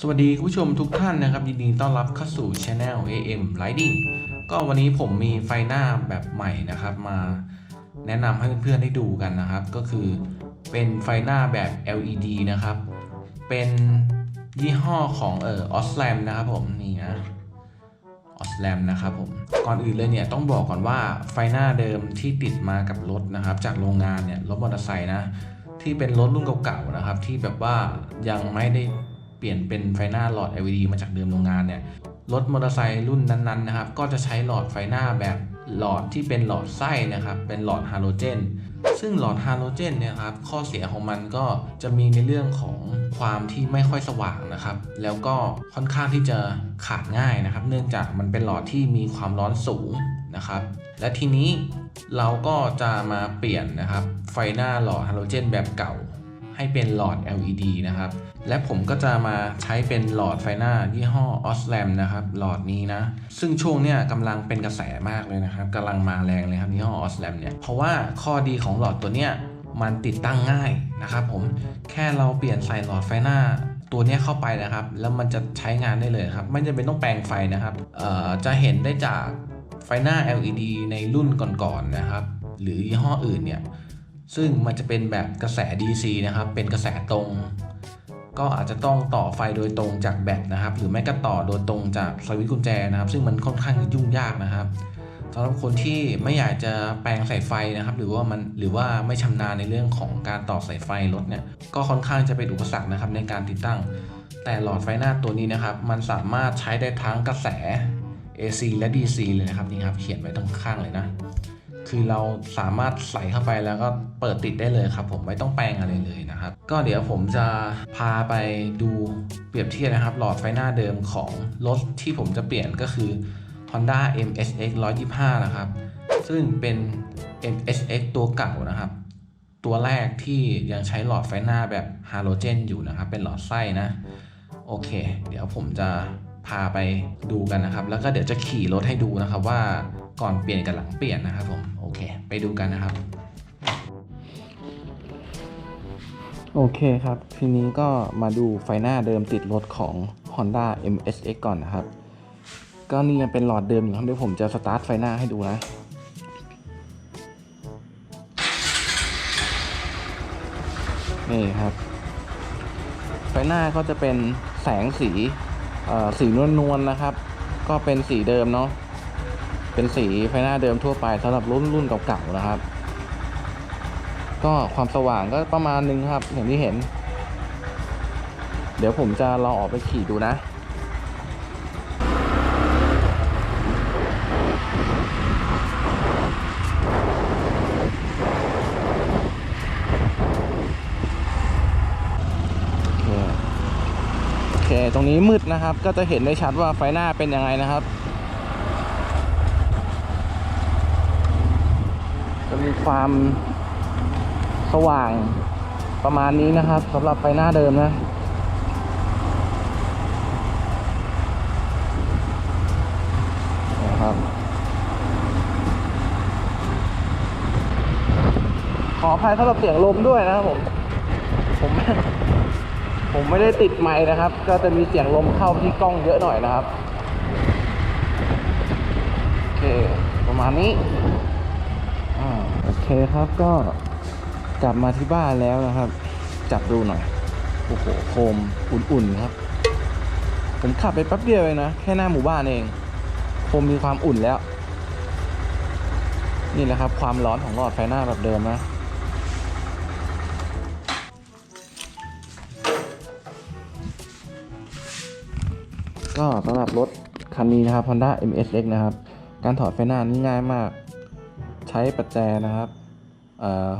สวัสดีคุณผู้ชมทุกท่านนะครับยินดีต้อนรับเข้าสู่ Channel AM Lighting ก็วันนี้ผมมีไฟหน้าแบบใหม่นะครับ มาแนะนำให้เพื่อนๆได้ดูกันนะครับ ก็คือเป็นไฟหน้าแบบ LED นะครับ เป็นยี่ห้อของเอ่อออสแลมนะครับผมนี่นะออสแลมนะครับผมก่อนอื่นเลยเนี่ยต้องบอกก่อนว่าไฟหน้าเดิมที่ติดมากับรถนะครับ จากโรงงานเนี่ยรถมอเตอร์ไซค์นะที่เป็นรถรุ่นเก่าๆนะครับ ที่แบบว่ายังไม่ได้ เปลี่ยนเป็นไฟหน้าหลอด LED มาจากเดิมโรงงานเนี่ย รถมอเตอร์ไซค์รุ่นนั้นๆนะครับ ก็จะใช้หลอดไฟหน้าแบบหลอดที่เป็นหลอดไส้นะครับ เป็นหลอดฮาโลเจน ซึ่งหลอดฮาโลเจนเนี่ยครับ ข้อเสียของมันก็จะมีในเรื่องของความที่ไม่ค่อยสว่างนะครับ แล้วก็ค่อนข้างที่จะขาดง่ายนะครับ เนื่องจากมันเป็นหลอดที่มีความร้อนสูงนะครับ และทีนี้เราก็จะมาเปลี่ยนนะครับ ไฟหน้าหลอดฮาโลเจนแบบเก่า ให้เป็นหลอด LED นะครับ และผมก็จะมาใช้เป็นหลอดไฟหน้ายี่ห้อ Osram นะครับหลอดนี้นะ ซึ่งช่วงเนี้ยกำลังเป็นกระแสมากเลยนะครับกำลังมาแรงเลยครับยี่ห้อ Osram เนี่ยเพราะว่าข้อดีของหลอดตัวเนี้ยมันติดตั้งง่ายนะครับผมแค่เราเปลี่ยนใส่หลอดไฟหน้าตัวนี้เข้าไปนะครับ แล้วมันจะใช้งานได้เลยครับ ไม่จำเป็นต้องแปลงไฟนะครับจะเห็นได้จากไฟหน้า LED ในรุ่นก่อนๆนะครับ หรือยี่ห้ออื่นเนี่ย ซึ่งมันจะเป็นแบบกระแส DC นะครับ เป็นกระแสตรง ก็อาจจะต้องต่อไฟโดยตรงจากแบตนะครับ หรือไม่ก็ต่อโดยตรงจากสวิตช์กุญแจนะครับ ซึ่งมันค่อนข้างยุ่งยากนะครับสำหรับคนที่ไม่อยากจะแปลงสายไฟนะครับ หรือว่ามันหรือว่าไม่ชำนาญในเรื่องของการต่อสายไฟรถเนี่ยก็ค่อนข้างจะเป็นอุปสรรคนะครับในการติดตั้ง แต่หลอดไฟหน้าตัวนี้นะครับ มันสามารถใช้ได้ทั้งกระแส AC และ DC เลยนะครับนี่ครับเขียนไว้ตรงข้างเลยนะ คือเราสามารถใส่เข้าไปแล้วก็เปิดติดได้เลยครับ ผมไม่ต้องแปลงอะไรเลยนะครับ ก็เดี๋ยวผมจะพาไปดูเปรียบเทียบนะครับ หลอดไฟหน้าเดิมของรถที่ผมจะเปลี่ยนก็คือ Honda MSX 125 นะครับ ซึ่งเป็น MSX ตัวเก่านะครับ ตัวแรกที่ยังใช้หลอดไฟหน้าแบบฮาโลเจนอยู่นะครับ เป็นหลอดไส้นะ โอเค เดี๋ยวผมจะพาไปดูกันนะครับ แล้วก็เดี๋ยวจะขี่รถให้ดูนะครับว่า ก่อนเปลี่ยนกับหลังเปลี่ยนนะครับผมโอเค ไปดูกันนะครับ โอเคครับ ทีนี้ก็มาดูไฟหน้าเดิมติดรถของ Honda MSX ก่อนนะครับ ก็นี่ยังเป็นหลอดเดิมอยู่ครับเดี๋ยวผมจะสตาร์ทไฟหน้าให้ดูนะนี่ครับ ไฟหน้าก็จะเป็นแสงสีเอ่อสีนวลนวลๆนะครับ ก็เป็นสีเดิมเนาะ เป็นสีไฟหน้าเดิมทั่วไปสำหรับรุ่นรุ่นเก่าๆนะครับ ก็ความสว่างก็ประมาณนึงครับ อย่างที่เห็น เดี๋ยวผมจะลองออกไปขี่ดูนะโอเคโอเคตรงนี้มืดนะครับ ก็จะเห็นได้ชัดว่าไฟหน้าเป็นยังไงนะครับ จะ มีความสว่างประมาณนี้นะครับสำหรับไฟหน้าเดิมนะ นะครับ ขออภัยสำหรับเสียงลมด้วยนะครับผม ผม ผมไม่ได้ติดไมค์นะครับ ก็จะมีเสียงลมเข้าที่กล้องเยอะหน่อยนะครับ โอเค ประมาณนี้ อ่าโอเคครับก็กลับมาที่บ้านแล้วนะครับ จับดูหน่อย โอ้โหโคมอุ่นๆครับ ผมขับไปแป๊บเดียวเองนะ แค่หน้าหมู่บ้านเองโคมมีความอุ่นแล้ว นี่แหละครับ ความร้อนของหลอดไฟหน้าแบบเดิมนะก็สำหรับรถคันนี้นะครับ Honda MSX นะครับ การถอดไฟหน้านี่ง่ายมาก ใช้ปัจแจนะครับ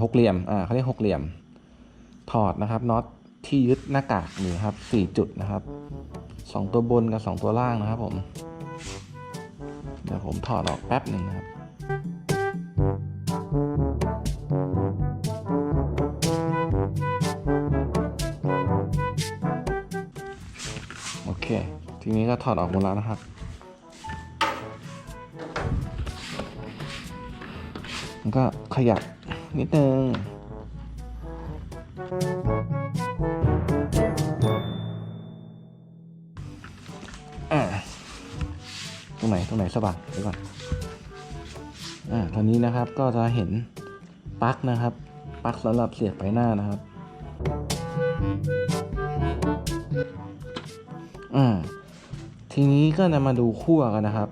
หกเหลี่ยมเขาเรียกหกเหลี่ยม ถอดนะครับน็อตที่ยึดหน้ากากนี่ครับสี่จุดนะครับสองตัวบนกับสองตัวล่างนะครับผม เดี๋ยวผมถอดออกแป๊บหนึ่งนะครับโอเค ทีนี้ก็ถอดออกหมดแล้วนะครับ ขยับนิดนึงตรงไหนตรงไหนสว่างเดี๋วก่อนอ่าตอนนี้นะครับก็จะเห็นปลั๊กนะครับปลั๊กสำหรับเสียบไปหน้านะครับอ่าทีนี้ก็จะมาดูขั้วกันนะครับ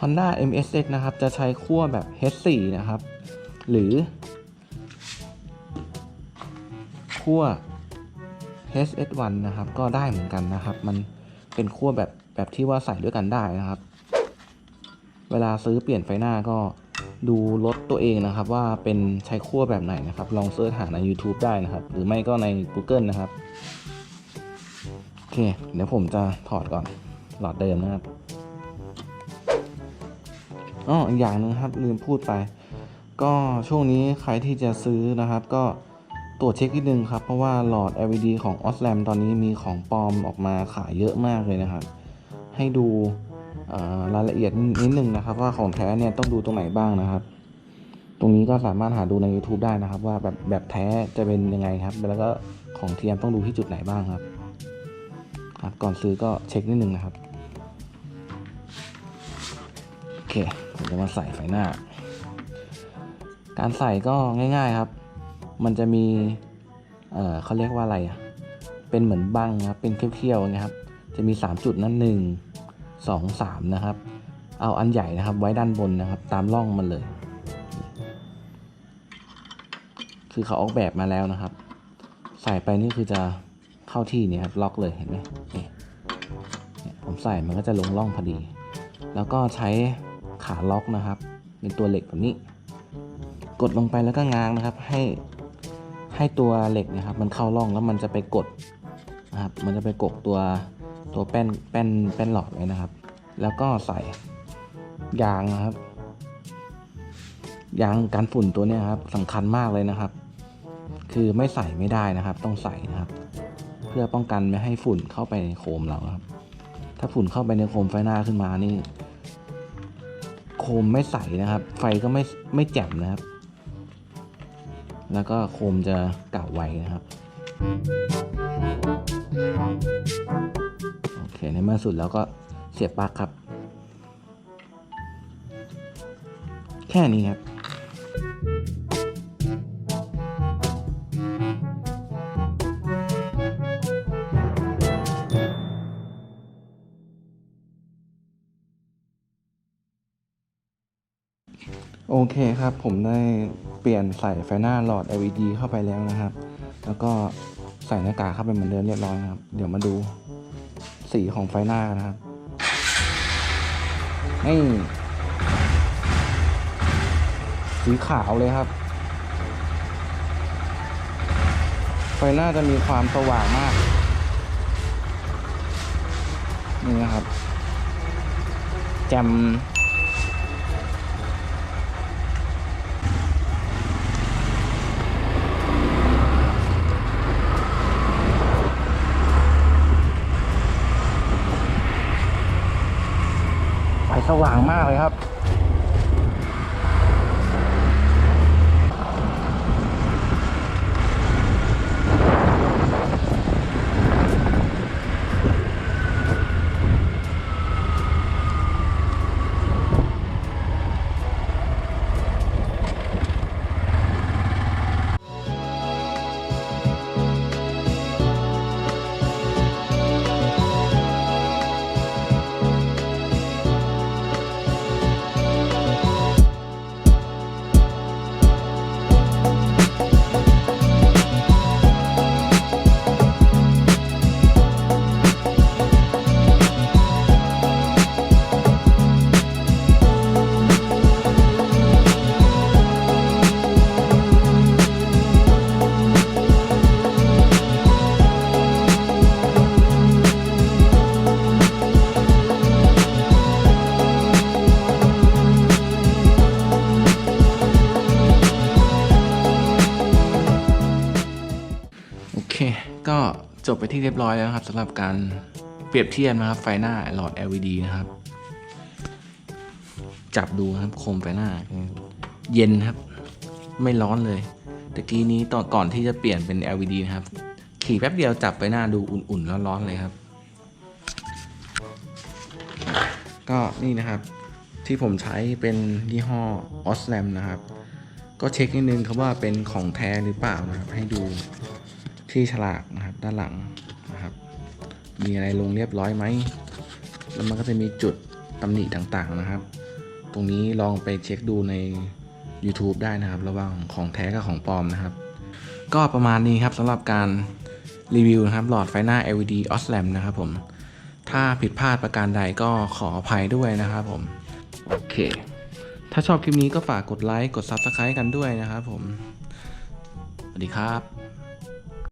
Honda MSX นะครับจะใช้ขั้วแบบ H4 นะครับ หรือขั้ว HS1 นะครับ ก็ได้เหมือนกันนะครับ มันเป็นขั้วแบบแบบที่ว่าใส่ด้วยกันได้นะครับ เวลาซื้อเปลี่ยนไฟหน้าก็ดูรถตัวเองนะครับ ว่าเป็นใช้ขั้วแบบไหนนะครับ ลองเสิร์ชหาใน YouTube ได้นะครับ หรือไม่ก็ใน Google นะครับ โอเค เดี๋ยวผมจะถอดก่อนหลอดเดิมนะครับ อ๋ออีกอย่างหนึ่งครับลืมพูดไป ก็ช่วงนี้ใครที่จะซื้อนะครับ ก็ตรวจเช็คนิดนึงครับ เพราะว่าหลอด LED ของ Osram ตอนนี้มีของปลอมออกมาขายเยอะมากเลยนะครับ ให้ดูรายละเอียดนิดนึงนะครับ ว่าของแท้เนี่ยต้องดูตรงไหนบ้างนะครับ ตรงนี้ก็สามารถหาดูใน YouTube ได้นะครับ ว่าแบบแบบแท้จะเป็นยังไงครับ แล้วก็ของเทียมต้องดูที่จุดไหนบ้างครับครับ ก่อนซื้อก็เช็คนิดนึงนะครับโอเค ผมจะมาใส่ไฟหน้า การใส่ก็ง่าย ๆครับ มันจะมี เอ่อเขาเรียกว่าอะไรอะ เป็นเหมือนบังนะครับ เป็นเขี้ยวๆนะครับ จะมี 3 จุดนั่นหนึ่งสองสามนะครับ เอาอันใหญ่นะครับ ไว้ด้านบนนะครับ ตามร่องมันเลย คือเขาออกแบบมาแล้วนะครับ ใส่ไปนี่คือจะเข้าที่นี่ครับ ล็อกเลยเห็นไหมเนี่ยผมใส่มันก็จะลงร่องพอดี แล้วก็ใช้ ขาล็อกนะครับ เป็นตัวเหล็กแบบนี้ กดลงไปแล้วก็ง้างนะครับ ให้ให้ตัวเหล็กนะครับ มันเข้าร่องแล้วมันจะไปกดนะครับ มันจะไปกดตัวตัวแป้นแป้นแป้นหลอดไว้นะครับ แล้วก็ใส่ยางนะครับยางกันฝุ่นตัวนี้ครับสำคัญมากเลยนะครับ คือไม่ใส่ไม่ได้นะครับ ต้องใส่นะครับ เพื่อป้องกันไม่ให้ฝุ่นเข้าไปในโคมเราครับ ถ้าฝุ่นเข้าไปในโคมไฟหน้าขึ้นมานี่ โคมไม่ใสนะครับ ไฟก็ไม่ไม่แจ่มนะครับ แล้วก็โคมจะเก่าไวนะครับ โอเค ในเมื่อสุดแล้วก็เสียบปลั๊กครับ แค่นี้ครับ โอเคครับ ผมได้เปลี่ยนใส่ไฟหน้าหลอด LED เข้าไปแล้วนะครับ แล้วก็ใส่หน้ากากเข้าไปเหมือนเดิมเรียบร้อยนะครับ เดี๋ยวมาดูสีของไฟหน้านะครับนี่สีขาวเลยครับ ไฟหน้าจะมีความสว่างมาก นี่นะครับแจม สว่างมากเลยครับ เค ก็จบไปที่เรียบร้อยแล้วครับสำหรับการเปรียบเทียบนะครับไฟหน้าหลอด LED นะครับ จับดูนะครับโคมไฟหน้า เย็นครับ ไม่ร้อนเลยตะกี้นี้ตอนก่อนที่จะเปลี่ยนเป็น LED นะครับ ขี่แป๊บเดียวจับไปหน้าดูอุ่นๆร้อนๆเลยครับ ก็นี่นะครับที่ผมใช้เป็นยี่ห้อ Osram นะครับ ก็เช็คนิดนึงครับว่าเป็นของแท้หรือเปล่านะครับ ให้ดู ที่ฉลากนะครับด้านหลังนะครับ มีอะไรลงเรียบร้อยไหม แล้วมันก็จะมีจุดตำหนิต่างๆนะครับ ตรงนี้ลองไปเช็คดูใน YouTube ได้นะครับ ระหว่างของแท้กับของปลอมนะครับ ก็ประมาณนี้ครับสำหรับการรีวิวนะครับหลอดไฟหน้า LED Osram นะครับผม ถ้าผิดพลาดประการใดก็ขออภัยด้วยนะครับผม โอเค ถ้าชอบคลิปนี้ก็ฝากกดไลค์ กด Subscribe กันด้วยนะครับผม สวัสดีครับ